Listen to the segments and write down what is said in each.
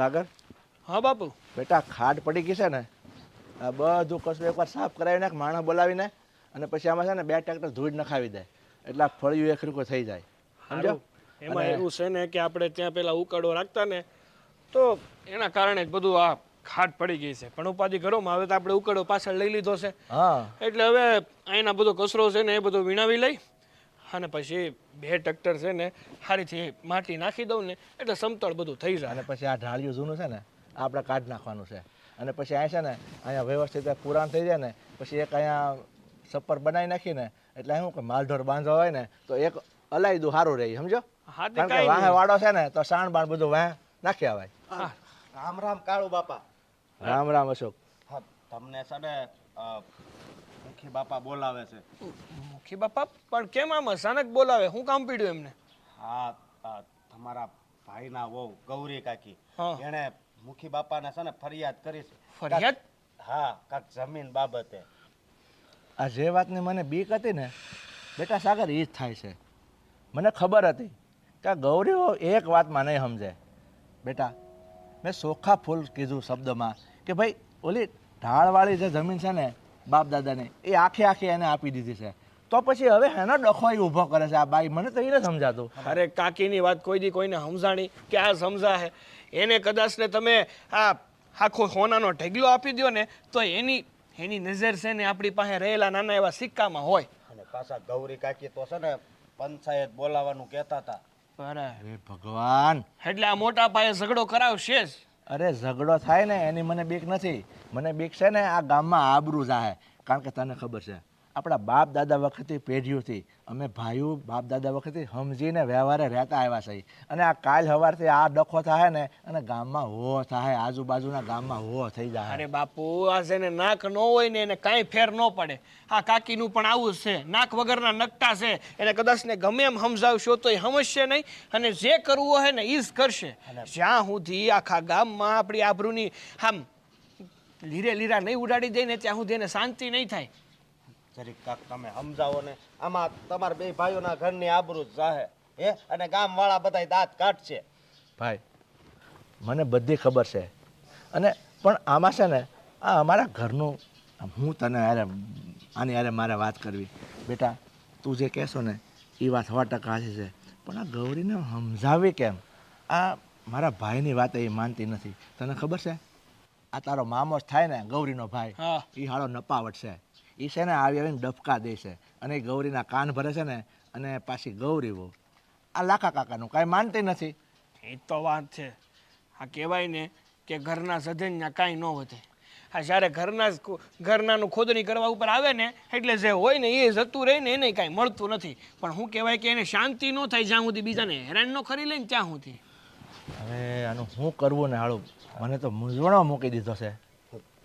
સાગર? હા બાપુ. બેટા ખાટ પડી ગઈ છે ને આ બધું કશું એકવાર સાફ કરાવીને એક માણસ બોલાવીને અને પછી આમાં છે ને બે ટ્રેક્ટર ધૂળ નખાવી દે. એટલે આ ફળિયું એક રીકો થઈ જાય. સમજો? એમાં એવું છે ને કે આપણે ત્યાં પેલા ઉકાળો રાખતા ને તો એના કારણે જ બધું આ ખાટ પડી ગઈ છે. પણ ઉપાધિ ઘરોમાં હવે તો આપણે ઉકાળો પાછળ લઈ લીધો છે. એટલે હવે અહીંના બધો કચરો છે ને એ બધો વીણાવી લઈ અને પછી બે ટ્રેક્ટર છે ને હારીથી માટી નાખી દઉં ને એટલે સમતળ બધું થઈ જાય. અને પછી આ ઢાળિયું જૂનું છે ને આ આપણે કાઢ નાખવાનું છે. અને પછી અહીંયા છે ને અહીંયા વ્યવસ્થિત પુરાણ થઈ જાય ને પછી એક અહીંયા સપર બનાવી નાખીને એટલે શું કે માલઢોર બાંધવા હોય ને તો એક અલાયદું સારું રહે સમજો? હા તે કારણ કે વાહે. વાડો છે ને તો સાણ બાણ બધું વાહ નાખી આવાય. રામ રામ કાળુ બાપા. રામ રામ અશોક. તમને છે ને મુખી બાપા બોલાવે છે. મુખી બાપા પણ કેમ આમ અચાનક બોલાવે? હું કામ પીડ્યું એમને? હા અ, તમારા ભાઈના વહુ ગૌરી કાકી હા. એણે મુખી બાપાને છે ને ફરિયાદ કરી છે. ફરિયાદ? હા કાંક જમીન બાબતે. આ જે વાતની મને બીક હતી ને બેટા સાગર એ જ થાય છે. મને ખબર હતી કે આ ગૌરીઓ એક વાતમાં નહીં સમજે. બેટા મેં સોખા ફૂલ કીધું શબ્દમાં કે ભાઈ ઓલી ઢાળવાળી જે જમીન છે ને બાપ દાદાને એ આખી આખી એને આપી દીધી છે. તો પછી હવે એનો ડખો ઊભો કરે છે. આ બાઈ મને તો એ નથી સમજાતું. અરે કાકીની વાત કોઈ દી કોઈને સમજાણી કે આ સમજાશે એને કદાચ ને તમે આ આખો સોનાનો ઢગલો આપી દો ને તો એની એની નજર છે ને આપણી પાસે રહેલા નાના એવા સિક્કામાં હોય. અને પાછા ગૌરી કાકી તો છે ને પંચાયત બોલાવાનું કહેતા હતા. બરાબર અરે ભગવાન. એટલે આ મોટા પાયે ઝઘડો કરાવશે જ. અરે ઝઘડો થાય ને એની મને બીક નથી. મને બીક છે ને આ ગામમાં આબરૂ જાહે. કારણ કે તને ખબર છે. આપણા બાપ દાદા વખતથી પેઢીઓથી અમે ભાઈઓ બાપ દાદા વખતથી સમજીને વ્યવહારે રહેતા આવ્યા છે. અને આ કાલ સવારથી આ ડખો થાય ને અને ગામમાં હો થાય આજુબાજુના ગામમાં હો થઈ જાય અરે બાપુ આ છે ને નાક ન હોય ને એને કાંઈ ફેર ન પડે. આ કાકીનું પણ આવું જ છે. નાક વગરના નકટા છે. એને કદાચ ને ગમે એમ સમજાવશો તો એ સમજશે નહીં. અને જે કરવું હોય ને એ જ કરશે જ્યાં સુધી આખા ગામમાં આપણી આબરૂની આમ લીરે લીરા નહીં ઉડાડી દે ને ત્યાં સુધી એને શાંતિ નહીં થાય. જરીક કાક તમે સમજાવો ને આમાં તમારા બે ભાઈઓના ઘરની આબરૂ જ જાહે હે? અને ગામવાળા બધાય દાંત કાઢશે. ભાઈ મને બધી ખબર છે. અને પણ આમાં છે ને આ અમારા ઘરનું હું તને યારે આની યારે મારે વાત કરવી. બેટા તું જે કહેશો ને એ વાત સવા ટકા સાચી છે. પણ આ ગૌરીને સમજાવી કેમ? આ મારા ભાઈની વાત એ માનતી નથી. તને ખબર છે? આ તારો મામો જ થાય ને ગૌરીનો ભાઈ. હા. એ હાળો નપાવટ છે. એ છે ને આવી આવીને ડબકા દે છે. અને ગૌરીના કાન ભરે છે ને અને પાછી ગૌરી બહુ. આ લાખા કાકાનું કાંઈ માનતી નથી. એ તો વાત છે. આ કહેવાય ને કે ઘરના સધનના કાંઈ ન વધે. આ જ્યારે ઘરના ઘરનાનું ખોદણી કરવા ઉપર આવે ને એટલે જે હોય ને એ જતું રહે ને એને કાંઈ મળતું નથી. પણ હું કહેવાય કે એને શાંતિ ન થાય જ્યાં સુધી બીજાને હેરાન ન કરી લઈને ત્યાં સુધી. હવે આનું શું કરવું ને હાળું? મને તો મૂંઝવણમાં મૂકી દીધો છે.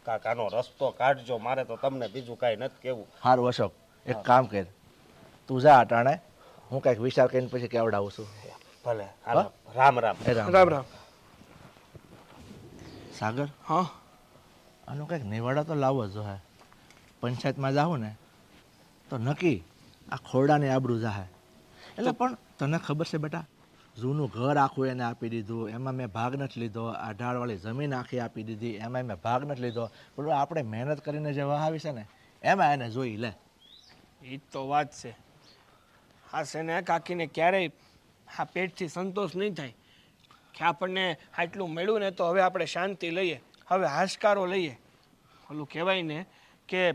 કાક આનો રસ્તો કાઢજો મારે તો તમને બીજું કાંઈ નથી કેવું સારું અશોક એક કામ કર. તું જા અટાણે હું કંઈક વિચાર કરીને પછી કેવડાવું છું. ભલે હાલો. રામ રામ. રામ. રામ રામ. સાગર? હા? આનું કંઈક નિવાડા તો લાવો જો હે. પંચાયતમાં જાઉં ને તો નક્કી આ ખોરડાની આબરૂ જાહે. એટલે પણ તને ખબર છે બેટા જૂનું ઘર આખું એને આપી દીધું. એમાં મેં ભાગ નથી લીધો. આ ઢાળવાળી જમીન આખી આપી દીધી. એમાં મેં ભાગ નથી લીધો. પણ આપણે મહેનત કરીને જે વહાવી છે ને, એમાં એને જોઈ લે. એ તો વાત છે. હા સેને કાકીને ક્યારેય આ પેટથી સંતોષ નહીં થાય. કે આપણને આટલું મળ્યું ને તો હવે આપણે શાંતિ લઈએ. હવે હાશકારો લઈએ. ઓલું કહેવાય ને કે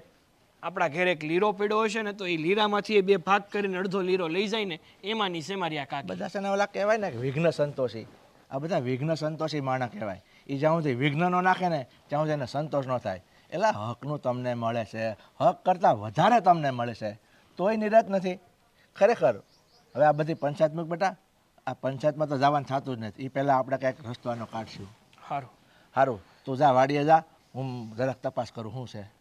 આપણા ઘરે એક લીરો પીડો હશે ને તો એ લીરામાંથી એ બે ભાગ કરીને અડધો લીરો લઈ જાય ને એમાંની છે મારી આ કાકી? બધા છે ને ઓલા કહેવાય ને કે વિઘ્ન સંતોષી. આ બધા વિઘ્ન સંતોષી માણસ કહેવાય. એ જ્યાં સુધી વિઘ્ન ન નાખે ને ત્યાં સુધી એને સંતોષ ન થાય. એટલે હકનું તમને મળે છે. હક કરતાં વધારે તમને મળે છે. તોય નિરાત નથી. ખરેખર હવે આ બધી પંચાયતમુખ બેટા આ પંચાયતમાં તો જવાનું થતું જ નથી. એ પહેલાં આપણે કંઈક રસ્તાનો કાઢશું. સારું સારું તું જા વાડીએ જા. હું જરાક તપાસ કરું શું છે?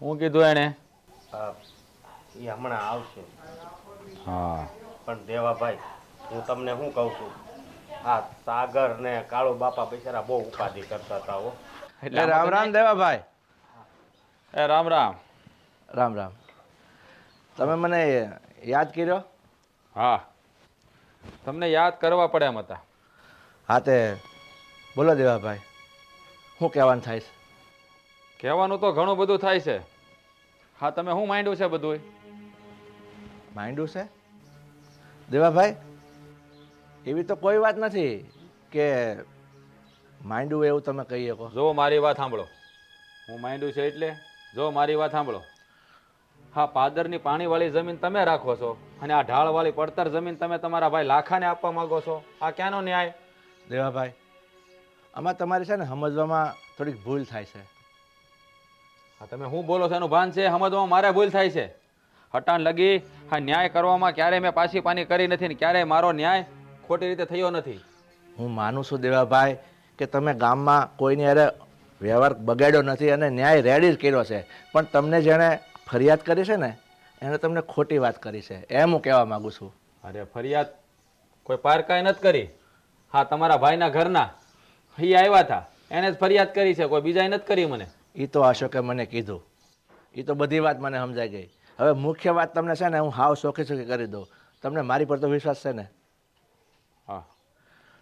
હું કીધું એણે? હા એ હમણાં આવશે. હા. પણ દેવાભાઈ હું તમને શું કહું છું? આ સાગર ને કાળો બાપા બિચારા બહુ ઉપાધિ કરતા હતા હો. એટલે રામ રામ દેવાભાઈ. એ રામ રામ. રામ રામ. તમે મને યાદ કર્યો? હા. તમને યાદ કરવા પડે એમ હતા. હા તે બોલો દેવાભાઈ શું કહેવાનું થાય છે? કહેવાનું તો ઘણું બધું થાય છે. હા તમે શું માંડ્યું છે બધું માંડ્યું છે? દેવાભાઈ એવી તો કોઈ વાત નથી કે માંડ્યું એવું તમે કહી શકો. જો મારી વાત સાંભળો. હું માંડ્યું છે એટલે જો મારી વાત સાંભળો. હા પાદરની પાણીવાળી જમીન તમે રાખો છો અને આ ઢાળવાળી પડતર જમીન તમે તમારા ભાઈ લાખાને આપવા માંગો છો. આ ક્યાંનો ન્યાય? દેવાભાઈ આમાં તમારી છે ને સમજવામાં થોડીક ભૂલ થાય છે. હા તમે શું બોલો છો એનું ભાન છે? સમજવામાં મારે ભૂલ થાય છે. હટાણ લગી હા ન્યાય કરવામાં ક્યારેય મેં પાછી પાની કરી નથી ને ક્યારેય મારો ન્યાય ખોટી રીતે થયો નથી. હું માનું છું દેવાભાઈ કે તમે ગામમાં કોઈની અરે વ્યવહાર બગાડ્યો નથી અને ન્યાય રેડી જ કર્યો છે. પણ તમને જેણે ફરિયાદ કરી છે ને એણે તમને ખોટી વાત કરી છે. એમ હું કહેવા માગું છું. અરે ફરિયાદ કોઈ પારકાએ નથી કરી. હા તમારા ભાઈના ઘરના એ આવ્યા હતા. એને જ ફરિયાદ કરી છે. કોઈ બીજાએ નથી કરી મને. એ તો અશોકે મને કીધું. એ તો બધી વાત મને સમજાઈ ગઈ. હવે મુખ્ય વાત તમને છે ને હું હાવ સોખી સોખી કરી દઉં. તમને મારી પર તો વિશ્વાસ છે ને? હા.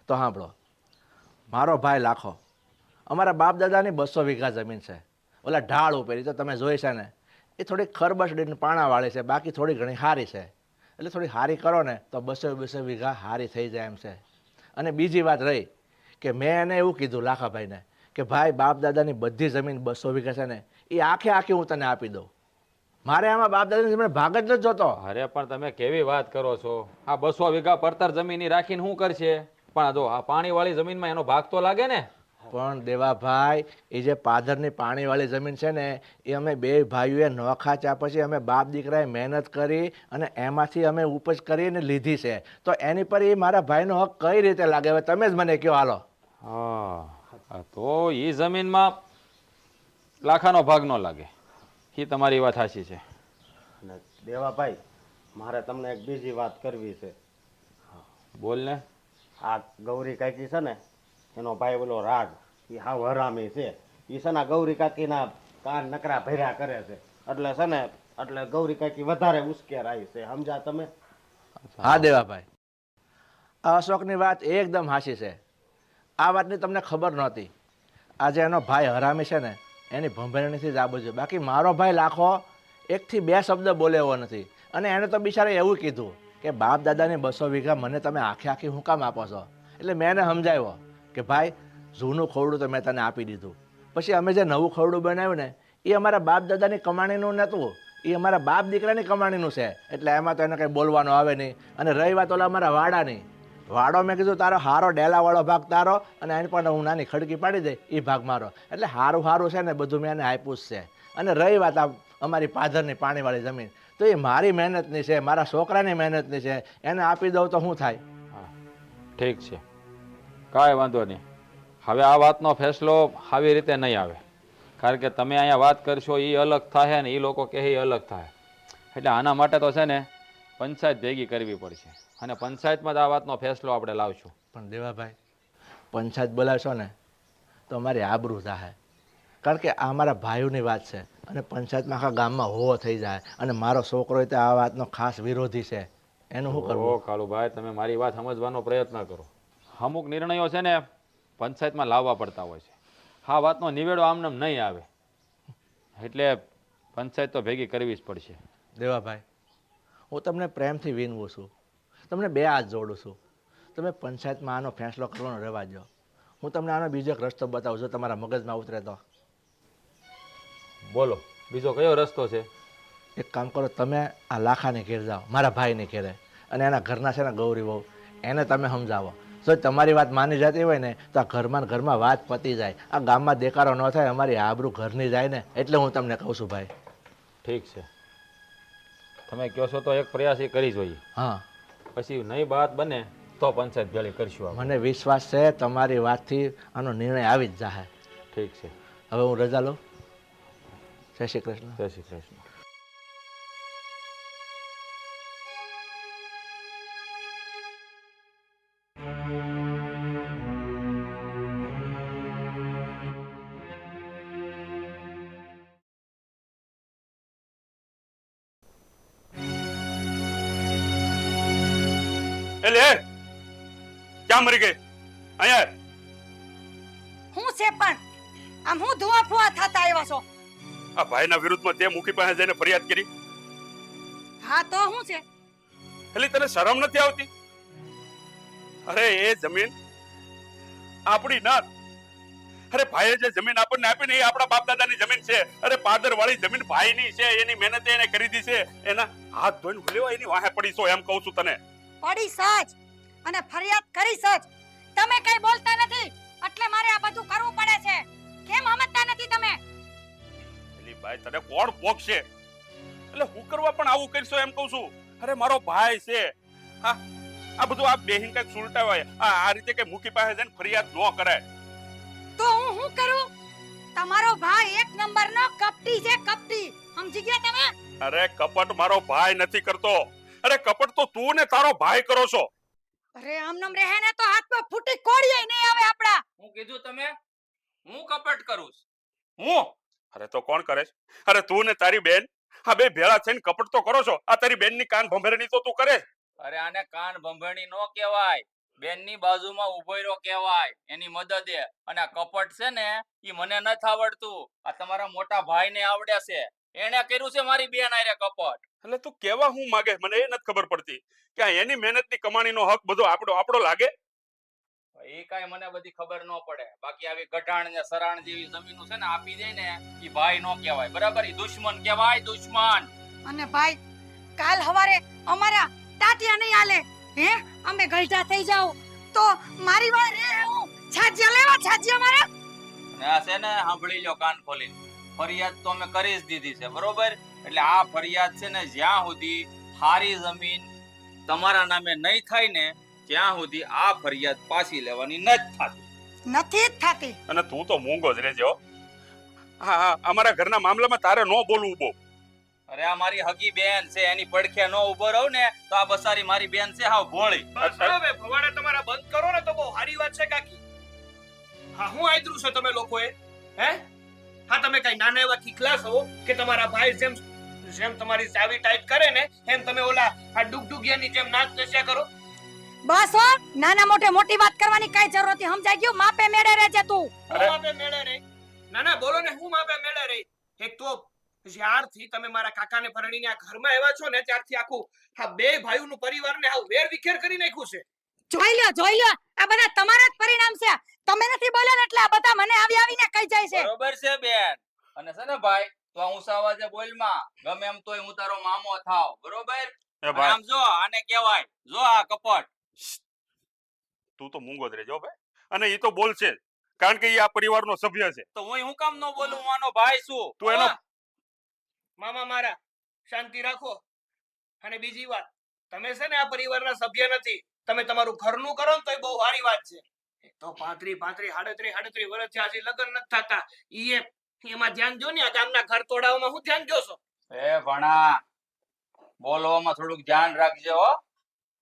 તો સાંભળો. મારો ભાઈ લાખો. અમારા બાપ દાદાની બસો વીઘા જમીન છે. ઓલા ઢાળ ઉપેરી તો તમે જોઈ છે ને એ થોડી ખરબસડીને પાણાવાળી છે બાકી થોડી ઘણી સારી છે. એટલે થોડી સારી કરો ને તો બસો બસો વીઘા સારી થઈ જાય એમ છે. અને બીજી વાત રહી કે મેં એને એવું કીધું લાખાભાઈને કે ભાઈ બાપ દાદાની બધી જમીન બસો વીઘા છે ને એ આખે આખી હું તને આપી દઉં. મારે આમાં બાપ દાદાની જમીન ભાગ જ નથી જોતો. અરે પણ તમે કેવી વાત કરો છો? આ બસો વીઘા પડતર જમીન રાખીને શું કરશે? પણ જો આ પાણીવાળી જમીનમાં એનો ભાગ તો લાગે ને? પણ દેવાભાઈ એ જે પાદરની પાણીવાળી જમીન છે ને એ અમે બે ભાઈઓએ નોખા ચા પછી અમે બાપ દીકરાએ મહેનત કરી અને એમાંથી અમે ઉપજ કરીને લીધી છે. તો એની પર એ મારા ભાઈનો હક કઈ રીતે લાગે? હવે તમે જ મને કહો હાલો. હા હા, તો એ જમીનમાં લાખાનો ભાગ ન લાગે. એ તમારી વાત સાચી છે. અને દેવાભાઈ મારે તમને એક બીજી વાત કરવી છે. બોલ ને. આ ગૌરી કાકી છે ને એનો ભાઈ બોલો રાગ એ હાવ હરામી છે. એ છે ને આ ગૌરી કાકીના કાન નકરા ભર્યા કરે છે. એટલે છે ને એટલે ગૌરી કાકી વધારે ઉશ્કેરાઈ છે. સમજ્યા તમે? હા દેવાભાઈ. આ અશોકની વાત એકદમ હાસી છે. આ વાતની તમને ખબર નહોતી. આજે એનો ભાઈ હરામી છે ને, એની ભંભેરણીથી જ આ છે. બાકી મારો ભાઈ લાખો એકથી બે શબ્દ બોલે એવો નથી. અને એણે તો બિચારે એવું કીધું કે, બાપ દાદાની બસો વીઘા મને તમે આખે આખી હું કામ આપો છો? એટલે મેં એને સમજાવ્યો કે, ભાઈ, જૂનું ખોરડું તો મેં તને આપી દીધું. પછી અમે જે નવું ખોરડું બનાવ્યું ને, એ અમારા બાપ દાદાની કમાણીનું નહોતું. એ અમારા બાપ દીકરાની કમાણીનું છે. એટલે એમાં તો એને કંઈ બોલવાનું આવે નહીં. અને રહી વાત ઓલા અમારા વાડાની. વાડો મેં કીધું, તારો હારો ડેલાવાળો ભાગ તારો અને એની પણ હું નાની ખડકી પાડી દે એ ભાગ મારો. એટલે હારું હારું છે ને, બધું મેં એને આપ્યું જ છે. અને રહી વાત આ અમારી પાધરની પાણીવાળી જમીન. તો એ મારી મહેનતની છે, મારા છોકરાની મહેનતની છે. એને આપી દઉં તો શું થાય? ઠીક છે. કાંઈ વાંધો નહીં. હવે આ વાતનો ફેસલો આવી રીતે નહીં આવે. કારણ કે તમે અહીંયા વાત કરશો એ અલગ થાય ને એ લોકો કહે અલગ થાય એટલે આના માટે તો છે ને પંચાયત ભેગી કરવી પડશે. અને પંચાયતમાં જ આ વાતનો ફેસલો આપણે લાવશું. પણ દેવાભાઈ પંચાયત બોલાવશો ને તો અમારી આબરૂ થાય. કારણ કે આ મારા ભાઈઓની વાત છે. અને પંચાયતમાં આખા ગામમાં હોવો થઈ જાય. અને મારો છોકરો તે આ વાતનો ખાસ વિરોધી છે. એનું શું કરવું? ઓ કાળુભાઈ તમે મારી વાત સમજવાનો પ્રયત્ન કરો. અમુક નિર્ણયો છે ને પંચાયતમાં લાવવા પડતા હોય છે. આ વાતનો નિવેડો આમનામ નહીં આવે. એટલે પંચાયત તો ભેગી કરવી જ પડશે. દેવાભાઈ હું તમને પ્રેમથી વિનવું છું. તમને બે હાથ જોડું છું. તમે પંચાયતમાં આનો ફેંસલો કરવાનો રહેવા દો હું તમને આનો બીજો એક રસ્તો બતાવું છું તમારા મગજમાં ઉતરે તો. બોલો બીજો કયો રસ્તો છે? એક કામ કરો તમે આ લાખાને ઘેર જાઓ મારા ભાઈને ઘેરે. અને એના ઘરના છે ને ગૌરી બહુ એને તમે સમજાવો. જો તમારી વાત માની જતી હોય ને તો આ ઘરમાં ને ઘરમાં વાત પતી જાય. આ ગામમાં દેકારો ન થાય અમારી આબરૂ ઘરની જાય ને એટલે હું તમને કહું છું ભાઈ. ઠીક છે. તમે કહો છો તો એક પ્રયાસ એ કરી જોઈએ. હા. પછી નહીં વાત બને તો પંચાયત ભેળી કરશું મને વિશ્વાસ છે તમારી વાતથી આનો નિર્ણય આવી જ જાહે. ઠીક છે. હવે હું રજા લઉં. જય શ્રી કૃષ્ણ. જય શ્રી કૃષ્ણ. ક્યાં મરી ગઈ? અહીંયા હું છે પણ? આમ હું ધુઆ ફુઆ થતા આવ્યા છો? આ ભાઈના વિરુદ્ધમાં તે મુખી પાસે જઈને ફરિયાદ કરી? હા તો હું છે? એટલે તને શરમ નથી આવતી? અરે એ જમીન આપણી ના. અરે ભાઈએ જે જમીન આપણને આપી ને એ આપણા બાપ દાદાની જમીન છે. અરે પાદર વાળી જમીન ભાઈની છે એની મહેનતે એને ખરીદી છે. એના હાથ ધોઈને ભૂલ્યો એની વાહે પડી છો એમ કહું છું તને. પડી સજ અને ફરિયાદ કરી સજ તમે કઈ બોલતા નથી એટલે મારે આ બધું કરવું પડે છે. કેમ સમજતા નથી તમે? એલી ભાઈ તને કોણ પોગશે એટલે હું કરવા પણ આવું કરશો એમ કહું છું. અરે મારો ભાઈ છે. હા આ બધું આ બેહીન કંઈક સુલટાવાય આ આ રીતે કઈ મૂકી પાસે જઈને ફરિયાદ ન કરાય. તો હું શું કરું? તમારો ભાઈ એક નંબરનો કપટી છે કપટી. સમજી ગયા તમે? અરે કપટ મારો ભાઈ નથી કરતો. અરે કપટ તો તું ને તારો ભાઈ કરો છો. અરે આમનામ રહે ને તો હાથમાં ફૂટી કોડીએ નહીં આવે આપડા હું કીધું તમે? હું કપટ કરું હું? અરે તો કોણ કરે છે? અરે તું ને તારી બેન? આ બે ભેળા થઈને કપટ તો કરો છો. આ તારી બેનની કાન ભંભેરણી તો તું કરે અરે આને કાન ભંભેરણી નો કહેવાય. બેનની બાજુમાં ઊભો રહ્યો કહેવાય. એની મદદે. અને આ કપટ છે ને એ મને નથી આવડતું. આ તમારા મોટા ભાઈ ને આવડે છે. એને કર્યું છે મારી બેન આરે કપટ. એટલે તું કેવા હું માગે? મને એ નથી ખબર પડતી કે આ એની મહેનતની કમાણીનો હક બધો આપણો આપણો લાગે? એ કાંઈ મને બધી ખબર ન પડે. બાકી આવી ગઢાણ ને સરાણ જેવી જમીનો છે ને આપી દે ને એ ભાઈ નો કહેવાય. બરાબર? એ દુશ્મન કહેવાય દુશ્મન. અને ભાઈ કાલ હવારે અમારા ટાટિયા નહીં આલે હે? અમે ગલઢા થઈ જાવ તો મારી વાર રે હું. છાજ્યા લેવા છાજ્યા મારા? ના છે ને સાંભળી લો કાન ખોલીને. ફરિયાદ તો અમે કરી જ દીધી છે બરોબર? એટલે આ ફરિયાદ છે ને જ્યાં સુધી હારી જમીન તમારા નામે નહીં થાય ને ત્યાં સુધી આ ફરિયાદ પાછી લેવાની નથી થતી. નથી જ થાતી. અને તું તો મૂંગો જ રહેજો હા. હા અમારા ઘરના મામલામાં તારે નો બોલવું બહુ. અરે આ મારી હગી બેન છે એની પડખે નો ઊભો રહું ને તો આ બસારી મારી બેન છે હાવ ભોળી. બસ હવે ભવાડા તમારા બંધ કરો ને તો બહુ સારી વાત છે કાકી. હા હું આદરું છે તમે લોકોએ હે? હા તમે કઈ નાના એવા ખીખલા છો કે તમારા ભાઈ જેમ જેમ તમારી ચાવી ટાઈટ કરે ને એમ તમે ઓલા આ ડુગડુગિયાની જેમ નાચ નચ્યા કરો? બસ હો નાના મોટે મોટી વાત કરવાની કઈ જરૂર નથી. સમજાઈ ગયું? માપે મેળે રહેજે તું. માપે મેળે રે? ના ના બોલો ને હું માપે મેળે રે? એક તો જ્યારથી તમે મારા કાકાને પરણીને આ ઘરમાં આવ્યા છો ને ત્યારથી આખું આ બે ભાઈઓનું પરિવારને આ વેર વિખેર કરી નાખ્યું છે. જોઈ લ્યો જોઈ લ્યો. આ બધા તમારા જ પરિણામ છે. તમે નથી બોલ્યા એટલે આ બધા મને આવી આવીને કહી જાય છે. બરોબર છે બેન. અને છે ને ભાઈ તો હું અવાજે બોલમાં ગમે એમ તોય હું તારો મામો થાવ બરોબર? એ ભાઈ. આમ જો આને કહેવાય જો આ કપટ. તું તો મૂંગો જ રહેજો ભાઈ. અને એ તો બોલશે. કારણ કે એ આ પરિવારનો સભ્ય છે. તો હું હું કામ નો બોલું? હું આનો ભાઈ છું. તું એનો મામા મારા શાંતિ રાખો. અને બીજી વાત તમે છે ને આ પરિવારના સભ્ય નથી. તમે તમારું ઘરનું કરો ને તોય બહુ સારી વાત છે. તો પાંત્રી પાંત્રી હાડત્રી હાડત્રી વર્ષ થયા હજી લગ્ન નથી થતા. ઈ એમાં ધ્યાન જો ને આ ગામના ઘર તોડાવવામાં હું ધ્યાન જોશો એ ભણા બોલવામાં થોડુંક ધ્યાન રાખજે હો.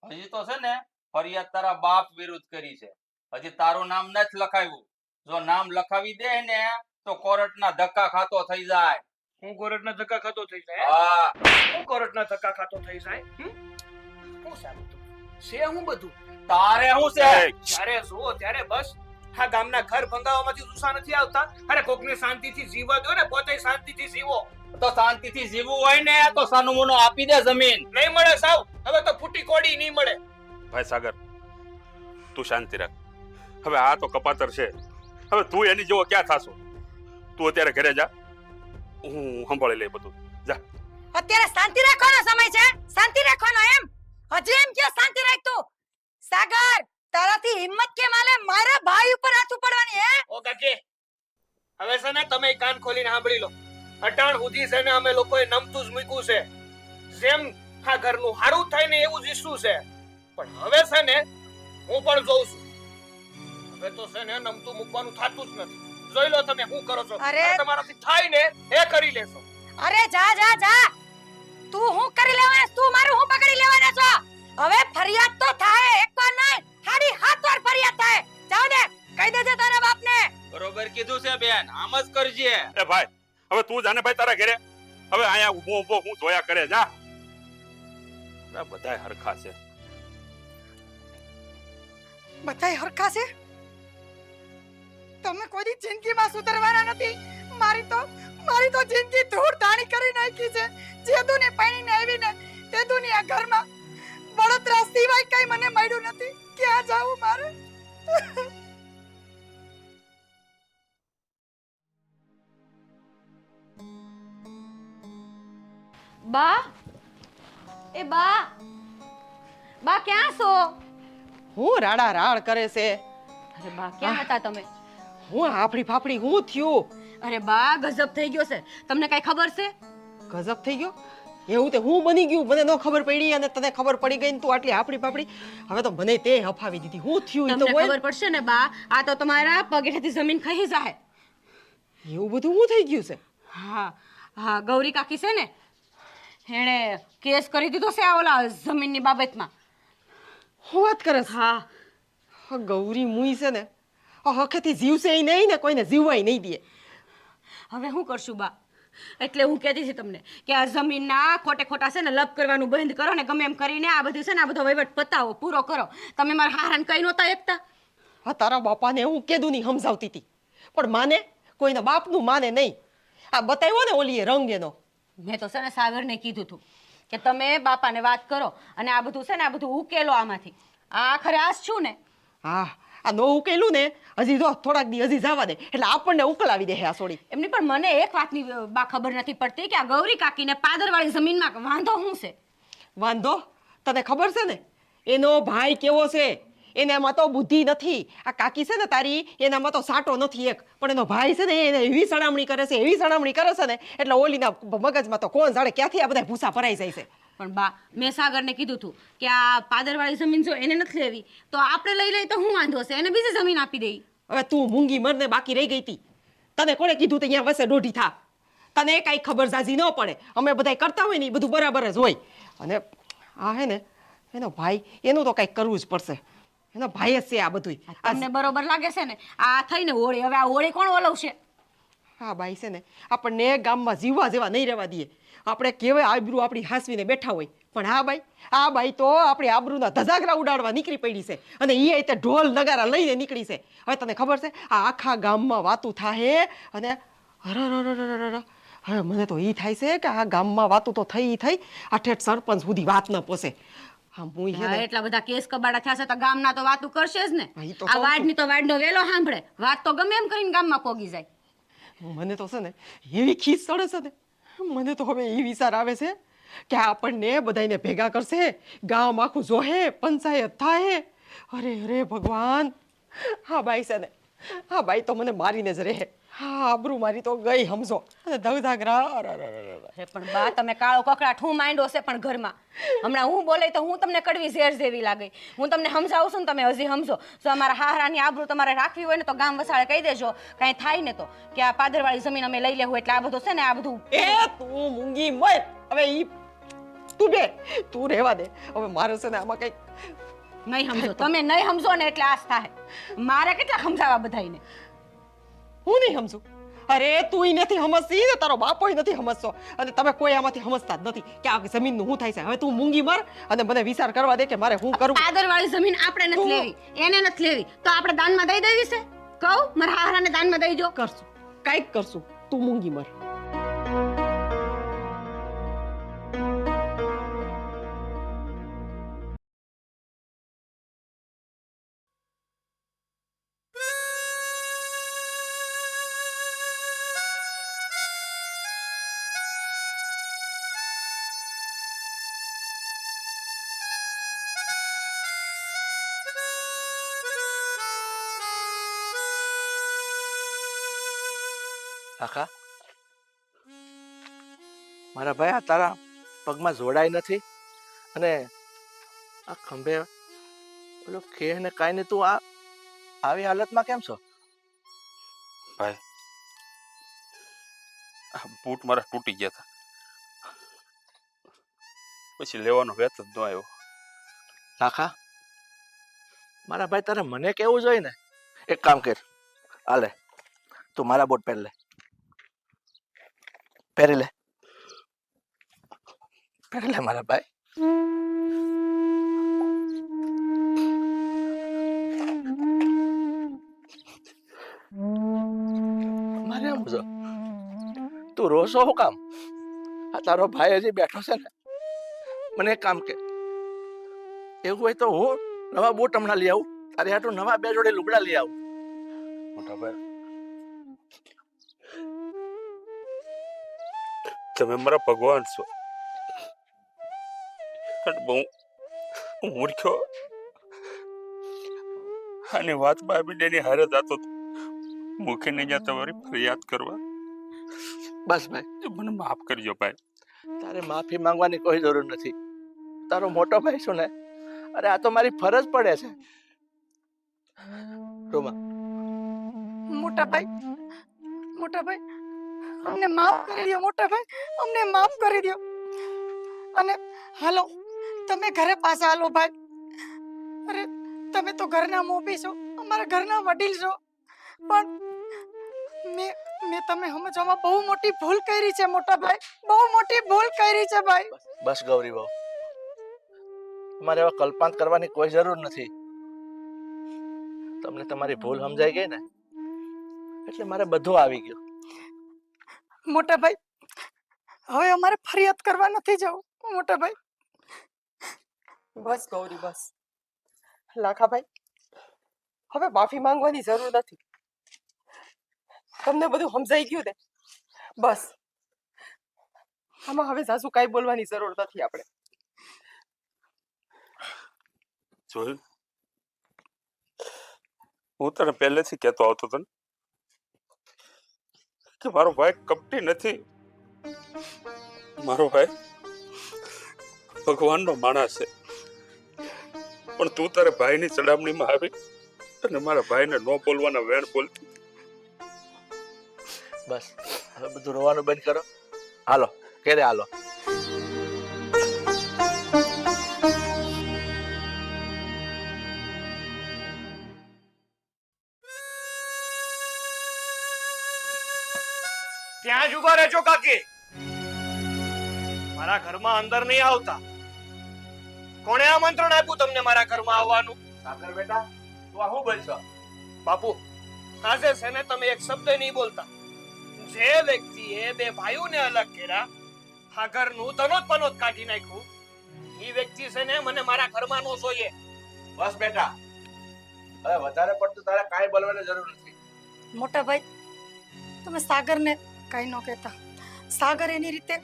હજી તો છે ને ફરિયાદ તારા બાપ વિરુદ્ધ કરી છે. હજી તારું નામ નથી લખાવ્યું જો નામ લખાવી દે ને તો કોર્ટના ધક્કા ખાતો થઈ જાય. હું કોર્ટના ધક્કા ખાતો થઈ જાય? હા. હું કોર્ટના ધક્કા ખાતો થઈ જાય? હું સારું છે હું બધું? તારે શું છે? જ્યારે જુઓ ત્યારે બસ. આ ગામના ઘર ભંગાવવામાંથી ગુસ્સા નથી આવતા. અરે કોકને શાંતિથી જીવવા દો ને પોતે શાંતિથી જીવો. તો શાંતિથી જીવવું હોય ને તો સાનું મુનું આપી દે જમીન. નહીં મળે સાવ. હવે તો ફૂટી કોડી નહીં મળે. ભાઈ સાગર તું શાંતિ રાખ. હવે આ તો કપાતર છે. હવે તું એની જેવો ક્યાં થાશો? તું અત્યારે ઘરે જા. હું સંભાળી લઈ બધું. જા. અત્યારે શાંતિ રાખવાનો સમય છે. શાંતિ રાખવાનો એમ. હજી એમ કે શાંતિ રાખ તું. સાગર તારાથી હિંમત કેમ આલે? મારા ભાઈ ઉપર હાથ ઉપાડવાની હે? ઓ કાકી હવે છે ને તમે કાન ખોલીને સાંભળી લો. અટાણ સુધી છે ને અમે લોકોએ નમતું જ મૂક્યું છે. જેમ આ ઘરનું હારું થાય ને એવું જ ઈચ્છું છે. પણ હવે છે ને હું પણ જોઉં છું. હવે તો છે ને નમતું મૂકવાનું થતું જ નથી. જોઈ લો તમે શું કરો છો! તમારાથી થાય ને એ કરી લેશો. અરે જા જા જા! તું હું કરી લેવાના તું મારું હું પકડી લેવાના છો? હવે ફરિયાદ તો થાય એકવાર નહીં હાડી હાથ વાર ફરિયાદ થાય. જાવ દે કહી દેજે તારા બાપને. બરોબર કીધું છે બેન આમ જ કરજે. એ ભાઈ હવે તું જાને ભાઈ તારા ઘરે. હવે અહીંયા ઊભો ઊભો હું જોયા કરે જા. બધાય હરખા છે. બધાય હરખા છે? તમે કોઈ જિંદગીમાં સુધરવાના નથી. મારી તો મારી તો જિંદગી ધૂળ ધાણી કરી નાખી છે. જેદુને પાણીને આવીને તે દુની આ ઘરમાં બળતરા સિવાય કઈ મને મળ્યું નથી. ક્યાં જાવું મારે? બા? એ બા? બા ક્યાં છો? હું રાડા રાડ કરે છે. અરે બા ક્યાં હતા તમે? હું હાફડી ફાફડી હું થયું? અરે બા ગજબ થઈ ગયો છે. તમને કઈ ખબર છે? ગજબ થઈ ગયો? એવું તે હું બની ગયું? મને ન ખબર પડી અને તને ખબર પડી ગઈ ને તું આટલી આપડી પાપડી હવે તો મને તે હફાવી દીધી. હું થયું તો ખબર પડશે ને બા આ તો તમારા પગેઠેથી જમીન ખહી જાય. એવું બધું હું થઈ ગયું છે? હા હા ગૌરી કાકી છે ને એણે કેસ કરી દીધો છે આ ઓલા જમીનની બાબતમાં. હું વાત કરે હા. ગૌરી મુઈ છે ને. હખેથી જીવશે નહીં ને કોઈને જીવવાય નહીં દે. હવે શું કરશું બા? એટલે હું કહેતી હતી તમને કે આ જમીનના ખોટે ખોટા છે ને લપ કરવાનું બંધ કરો ને ગમે એમ કરીને આ બધું છે ને આ બધો વહીવટ પતાવો પૂરો કરો. તમે મારા હારાને કઈ નહોતા એકતા આ તારા બાપાને હું કેદું નહીં સમજાવતી હતી પણ માને કોઈના બાપનું માને નહીં. આ બતાવ્યો ને ઓલીએ રંગ એનો. મેં તો છે ને સાગરને કીધું હતું કે તમે બાપાને વાત કરો અને આ બધું છે ને આ બધું ઉકેલો આમાંથી. આ આખરે આશ છું ને? હા આ નો ઉકેલું ને હજી જો થોડાક દી હજી જવા દે. એટલે આપણને ઉકલાવી દે આ સોડી એમની પણ મને એક વાતની બા ખબર નથી પડતી કે આ ગૌરી કાકીને પાદરવાળી જમીનમાં વાંધો શું છે? વાંધો? તને ખબર છે ને? એનો ભાઈ કેવો છે? એનામાં તો બુદ્ધિ નથી. આ કાકી છે ને તારી એનામાં તો સાટો નથી એક. પણ એનો ભાઈ છે ને એને એવી સણામણી કરે છે એવી સણામણી કરે છે ને એટલે ઓલીના મગજમાં તો કોણ જાણે ક્યાંથી આ બધા ભૂસા ભરાઈ જાય છે. પણ બા મેં સાગરને કીધું હતું કે આ પાદરવાળી જમીન જો એને નથી લેવી તો આપણે લઈ લઈએ તો હું વાંધો છે એને બીજી જમીન આપી દઈ હવે તું મૂંગી મરને બાકી રહી ગઈ હતી તને કોણે કીધું તો અહીંયા વસે દોઢી થા? તને કાંઈ ખબર ઝાઝી ન પડે. અમે બધાય કરતા હોય ને એ બધું બરાબર જ હોય. અને આ હે ને એનો ભાઈ એનું તો કંઈક કરવું જ પડશે. એનો ભાઈ જ છે આ બધું તમને બરોબર લાગે છે ને? આ થઈને હોળી હવે આ હોળી કોણ ઓલવશે? હા ભાઈ છે ને આપણને ગામમાં જીવવા જેવા નહીં રહેવા દઈએ. આપણે કેવાય આબરૂ આપણી હાસવીને બેઠા હોય. પણ હા ભાઈ આ બાઈ તો આપણી આબરૂના ધજાગરા ઉડાડવા નીકળી પડી છે. અને એ રીતે ઢોલ નગારા લઈને નીકળી છે. હવે તને ખબર છે આ આખા ગામમાં વાતું થાહે અને અરરરરરરર. હવે મને તો એ થાય છે કે આ ગામમાં વાતું તો થઈ થઈ આ ઠેઠ સરપંચ સુધી વાત ન પોસે. એટલા બધા કેસ કબાડા થયા છે તો ગામના તો વાતું કરશે જ ને. તો આ વાડની તો વાડનો વેલો સાંભળે. વાત તો ગમે એમ કરીને ગામમાં પોગી જાય. મને તો છે ને એવી ખીસ ચડે છે ને. મને તો હવે એ વિચાર આવે છે કે આપણને બધાયને ભેગા કરશે, ગામ આખું જોહે, પંચાયત થાય અરે અરે ભગવાન! હા બાઈ છે ને હા બાઈ તો મને મારીને જ રહે. હા આબરૂ મારી તો ગઈ સમજો. ધગધાગરા અરે પણ બા તમે કાળો કકડાટ હું માંડ્યો છે પણ ઘરમાં. હમણાં હું બોલે તો હું તમને કડવી ઝેર જેવી લાગે. હું તમને સમજાવું છું ને તમે હજી સમજો. જો અમારા હારાની આબરૂ તમારે રાખવી હોય ને તો ગામ વસાળે કહી દેજો. કાંઈ થાય ને તો. કે આ પાદરવાળી જમીન અમે લઈ લેવું એટલે આ બધું છે ને આ બધું. એ તું મૂંગી મર. હવે ઈ તું દે તું રહેવા દે. હવે મારે છે ને આમાં કંઈક નહીં સમજો. તમે નહીં સમજો ને એટલે આસ થાય. મારે કેટલા સમજાવવા બધાયને? હું નહીં સમજુ? અરે તું નથી સમજતી ને તારો બાપો નથી સમજતો. અને તમે કોઈ આમાંથી સમજતા જ નથી કે આ જમીનનું શું થાય છે. હવે તું મૂંગી મર અને મને વિચાર કરવા દે કે મારે શું કરવું પાદરવાળી જમીન આપણે નથી લેવી. એને નથી લેવી. તો આપણે દાનમાં દઈ દેવી છે? કહું? મારા હારાને દાનમાં દઈ જો. કરશું. કાંઈક કરશું. તું મૂંગી મર. કાકા? મારા ભાઈ આ તારા પગમાં જોડાય નથી અને આ ખંભે પેલો ખેહ ને કાંઈ ને તું આ આવી હાલતમાં કેમ છો? ભાઈ બૂટ મારા તૂટી ગયા હતા પછી લેવાનો વેત જ ન આવ્યો. કાકા મારા ભાઈ તારે મને કેવું જોઈએ ને? એક કામ કર આલે તું મારા બોટ પહેર લે. પહેરી લે પહેરી મારા ભાઈ મારે આમ જો તું રોશો હો કામ આ તારો ભાઈ હજી બેઠો છે ને મને કામ કે, એવું હોય તો હું નવા બૂટ હમણાં લઈ આવું. તારે આટલું નવા બે જોડે લુગડા લઈ આવું. મોટા ભાઈ તમે મારા ભગવાન છો. અને હું હું મૂર્ખ્યો અને વાત એની હારે જતો હતો. મૂકીને જ્યાં તમારી ફરિયાદ કરવા. બસ ભાઈ. મને માફ કરજો ભાઈ. તારે માફી માંગવાની કોઈ જરૂર નથી. તારો મોટો ભાઈ છું ને અરે આ તો મારી ફરજ પડે છે. રોમા. મોટા ભાઈ મોટા ભાઈ અમને માફ કરી દો મોટા ભાઈ. અમને માફ કરી દો અને હાલો, તમે ઘરે પાછા હાલો, ભાઈ. અરે, તમે તો ઘરના મોભી છો. અમારા ઘરના વડીલ છો. પણ મેં મેં તમે સમજવામાં બહુ મોટી ભૂલ કરી છે, મોટા ભાઈ. બહુ મોટી ભૂલ કરી છે, ભાઈ. બસ, ગૌરી બહુ. તમારે એવા કલ્પાંત કરવાની કોઈ જરૂર નથી. તમને તમારી ભૂલ સમજાઈ ગઈ ને? એટલે મારે બધું આવી ગયું. મોટા ભાઈ હવે અમારે ફરિયાદ કરવા નથી જવું મોટા ભાઈ. બસ ગૌરી બસ. લાખાભાઈ હવે માફી માંગવાની જરૂર નથી. તમને બધું સમજાઈ ગયું ને? બસ. આમાં હવે સાસુ કાંઈ બોલવાની જરૂર નથી આપણે. જોયું? હું તને પહેલેથી કહેતો આવતો હતો ને કે મારો ભાઈ કપટી નથી. મારો ભાઈ ભગવાનનો માણસ છે. પણ તું તારે ભાઈની ચડામણીમાં આવી અને મારા ભાઈને ન બોલવાના વેણ બોલતી. બસ, હવે બધું રોવાનું બંધ કરો. હાલો, ક્યારે હાલો? રહેજો કાકી. મારા ઘરમાં અંદર નહીં આવતા. કોણે આમંત્રણ આપ્યું તમને મારા ઘરમાં આવવાનું? સાગર બેટા તું આ શું બોલશો? બાપુ આજે છે ને તમે એક શબ્દ નહીં બોલતા. જે વ્યક્તિએ બે ભાઈઓને અલગ કર્યા આ ઘરનું તનોત પનોત કાઢી નાખ્યું. એ વ્યક્તિ છે ને મને મારા ઘરમાં નો જોઈએ. બસ બેટા. હવે વધારે પડતું તારે કાંઈ બોલવાની જરૂર નથી. મોટા ભાઈ તમે સાગરને કાંઈ ન કહેતા. સાગર એની રીતે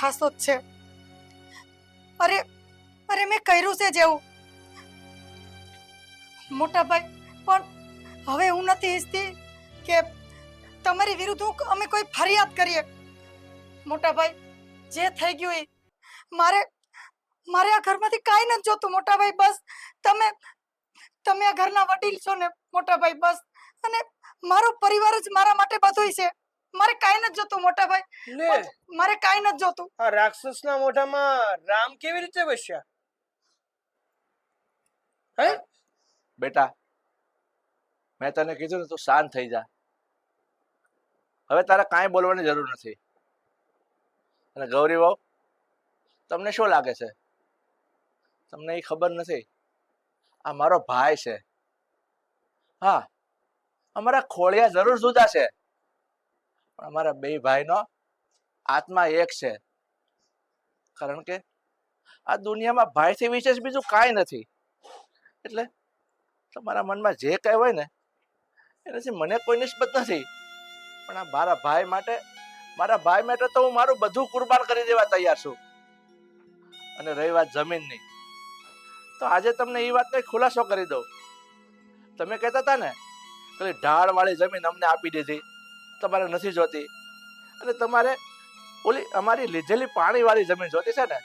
હાસો જ છે. અરે અરે મેં કર્યું છે જેવું. મોટાભાઈ પણ હવે હું નથી ઈચ્છતી કે તમારી વિરુદ્ધ હું અમે કોઈ ફરિયાદ કરીએ. મોટાભાઈ જે થઈ ગયું એ મારે મારે આ ઘરમાંથી કાંઈ નથી જોતું મોટાભાઈ બસ તમે તમે આ ઘરના વડીલ છો ને મોટાભાઈ બસ. અને મારો પરિવાર જ મારા માટે બધું છે. મારે કાઈ નથી જોતું મોટા ભાઈ. લે. મારે કાઈ નથી જોતું. આ રાક્ષસના મોઢામાં રામ કેવી રીતે વસ્યા હે? બેટા મેં તને કીધું ને તું શાંત થઈ જા. હવે તારે કાંઈ બોલવાની જરૂર નથી. અને ગૌરી બહુ તમને શું લાગે છે? તમને એ ખબર નથી? આ મારો ભાઈ છે. હા અમારા ખોળિયા જરૂર જુદા છે. પણ અમારા બે ભાઈનો આત્મા એક છે. કારણ કે આ દુનિયામાં ભાઈથી વિશેષ બીજું કાંઈ નથી. એટલે તમારા મનમાં જે કંઈ હોય ને એનાથી મને કોઈ નિસ્બત નથી. પણ આ મારા ભાઈ માટે, મારા ભાઈ માટે તો હું મારું બધું કુરબાન કરી દેવા તૈયાર છું. અને રહી વાત જમીનની. તો આજે તમને એ વાતનો કંઈ ખુલાસો કરી દઉં. તમે કહેતા હતા ને ઢાળવાળી જમીન અમને આપી દીધી. તમારે નથી જોતી. અને તમારે ઓલી અમારી લીધેલી પાણીવાળી જમીન જોતી છે ને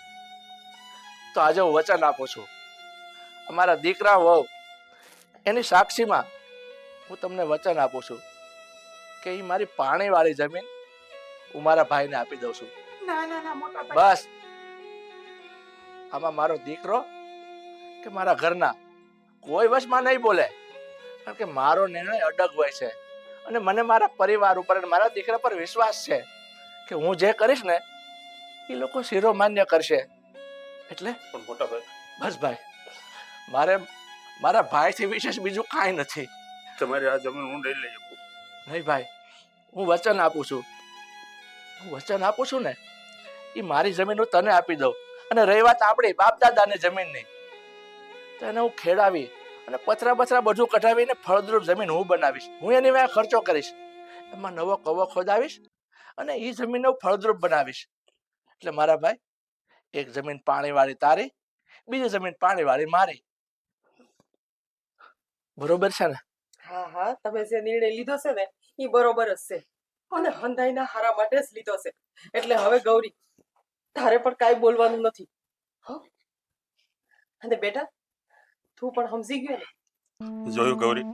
તો આજે હું વચન આપું છું. અમારા દીકરા વહુ એની સાક્ષીમાં હું તમને વચન આપું છું કે એ મારી પાણીવાળી જમીન હું મારા ભાઈને આપી દઉં છું. બસ. આમાં મારો દીકરો કે મારા ઘરના કોઈ વશમાં નહીં બોલે કારણ કે મારો નિર્ણય અડગ હોય છે. અને મને મારા પરિવાર ઉપર અને મારા દીકરા પર વિશ્વાસ છે કે હું જે કરીશ ને એ લોકો શિરોમાન્ય કરશે. એટલે પણ મોટા ભાઈ. બસ ભાઈ મારે મારા ભાઈથી વિશેષ બીજું કાંઈ નથી. તમારી આ જમીન હું લઈ લઈ શકું. નહીં ભાઈ હું વચન આપું છું. હું વચન આપું છું ને એ મારી જમીન હું તને આપી દઉં. અને રહી વાત આપણી બાપ દાદાની જમીનની. તો એને હું ખેડાવી અને પથરા બથરા બધું કઢાવીને ફળદ્રુપ જમીન હું બનાવીશ. હું એની મેં ખર્ચો કરીશ. એમાં નવો કવો ખોદાવીશ અને એ જમીનને ફળદ્રુપ બનાવીશ. એટલે મારા ભાઈ, એક જમીન પાણીવાળી તારી, બીજી જમીન પાણીવાળી મારી. બરોબર છે ને? હા હા, તમે જે નિર્ણય લીધો છે ને એ બરોબર જ છે. અને હંધાઈના હારા માટે જ લીધો છે. એટલે હવે ગૌરી, તારે પણ કાંઈ બોલવાનું નથી. અને બેટા તું પણ સમજી ગયો ને? જોયું ગૌરી?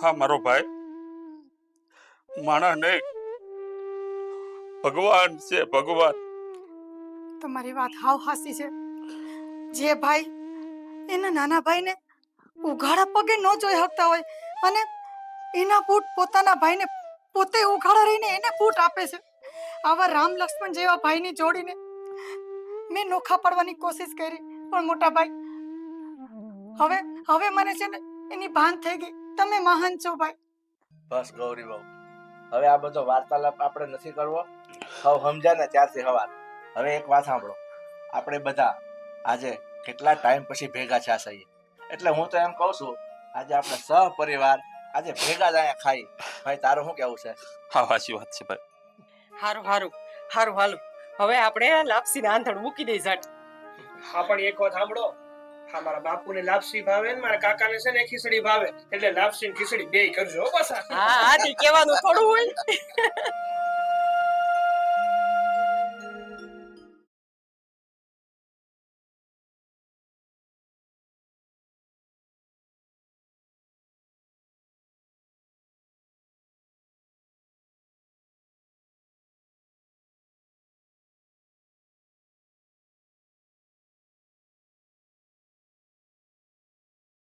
હા મારો ભાઈ. માણા નહીં. ભગવાન છે ભગવાન. તમારી વાત હાવ હાસી છે. જે ભાઈ એના નાના ભાઈને ઉઘાડા પગે ન જોઈ શકતા હોય અને એના બૂટ પોતાના ભાઈને પોતે ઉઘાડા રહીને એને બૂટ આપે છે. આવા રામ લક્ષ્મણ જેવા ભાઈની જોડીને મેં નોખા પડવાની કોશિશ કરી. પણ મોટા ભાઈ હવે હવે મને છે ને એની ભાન થઈ ગઈ. તમે મહાન છો ભાઈ. બસ ગૌરી બહુ. હવે આ બધો વાર્તાલાપ આપણે નથી કરવો. હવે સમજ્યા ને ત્યારથી હવાર. હવે એક વાત સાંભળો. આપણે બધા આજે કેટલા ટાઈમ પછી ભેગા થયા છીએ. એટલે હું તો એમ કહું છું આજે આપણે સહપરિવાર આજે ભેગા જ અહીંયા ખાઈ. ભાઈ તારું શું કેવું છે? હા સાચી વાત છે ભાઈ. હારું હારું. હારું હાલું. હવે આપણે લાપસીને આંધણ મૂકી દઈ જાટ હા, પણ એક વાત સાંભળો. હા, મારા બાપુને લાપસી ભાવે ને મારા કાકાને છે ને ખીચડી ભાવે. એટલે લાપસી ને ખીચડી બેય કરજો બસ હા હા આથી કહેવાનું થોડું હોય.